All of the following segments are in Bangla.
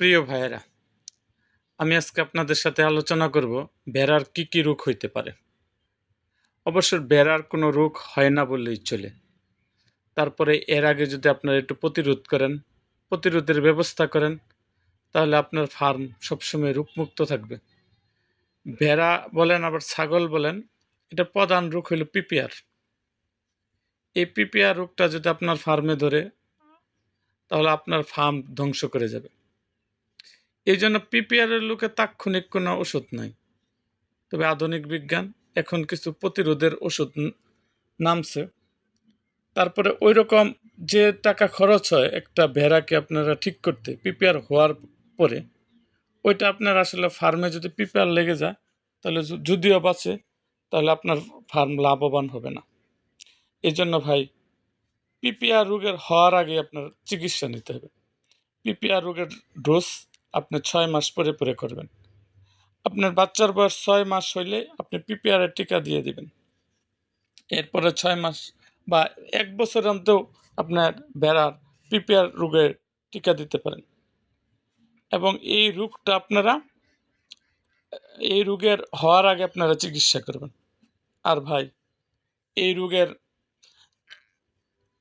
প্রিয় ভাইয়েরা, আমি আজকে আপনাদের সাথে আলোচনা করব ভেড়ার কি কি রোগ হইতে পারে। অবশ্য ভেড়ার কোনো রোগ হয় না বললেই চলে। তারপরে এর আগে যদি আপনারা একটু প্রতিরোধ করেন, প্রতিরোধের ব্যবস্থা করেন, তাহলে আপনার ফার্ম সবসময় রোগমুক্ত থাকবে। ভেড়া বলেন, আবার ছাগল বলেন, এটা প্রধান রোগ হইল পিপিআর। এই পিপিআর রোগটা যদি আপনার ফার্মে ধরে, তাহলে আপনার ফার্ম ধ্বংস করে যাবে। এই জন্য পিপিআরের লোকে তাৎক্ষণিক কোনো ওষুধ নাই। তবে আধুনিক বিজ্ঞান এখন কিছু প্রতিরোধের ওষুধ নামছে। তারপরে ওই রকম যে টাকা খরচ হয় একটা ভেড়াকে আপনারা ঠিক করতে পিপিআর হওয়ার পরে, ওইটা আপনার আসলে ফার্মে যদি পিপিআর লেগে যায়, তাহলে যদিও বাঁচে, তাহলে আপনার ফার্ম লাভবান হবে না। এই জন্য ভাই, পিপিআর রোগের হওয়ার আগে আপনার চিকিৎসা নিতে হবে। পিপিআর রোগের ডোজ আপনি ছয় মাস পরে পরে করবেন। আপনার বাচ্চার বয়স ছয় মাস হইলে আপনি পিপিআর এর টিকা দিয়ে দিবেন। এরপরে ছয় মাস বা এক বছর অন্তর আপনার বেড়ার পিপিআর রোগের টিকা দিতে পারেন। এবং এই রোগটা আপনারা, এই রোগের হওয়ার আগে আপনারা চিকিৎসা করবেন। আর ভাই, এই রোগের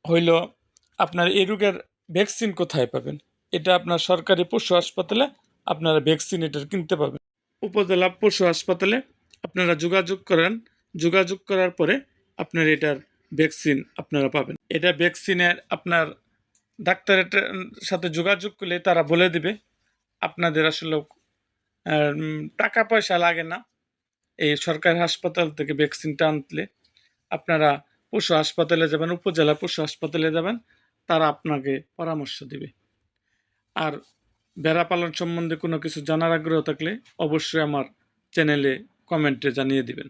হইল আপনার এই রোগের ভ্যাকসিন কোথায় পাবেন? এটা আপনার সরকারি পশু হাসপাতালে আপনারা ভ্যাকসিন এটার কিনতে পাবেন উপজেলা পশু হাসপাতালে আপনারা যোগাযোগ করেন। যোগাযোগ করার পরে আপনার এটার ভ্যাকসিন আপনারা পাবেন। এটা ভ্যাকসিনের আপনার ডাক্তারের সাথে যোগাযোগ করলে তারা বলে দিবে, আপনাদের আসলে টাকা পয়সা লাগে না। এই সরকারি হাসপাতাল থেকে ভ্যাকসিনটা আনলে আপনারা পশু হাসপাতালে যাবেন, উপজেলা পশু হাসপাতালে যাবেন, তারা আপনাকে পরামর্শ দিবে। আর বেড়া পালন সম্বন্ধে কোনো কিছু জানার আগ্রহ থাকলে অবশ্যই আমার চ্যানেলে কমেন্টে জানিয়ে দিবেন।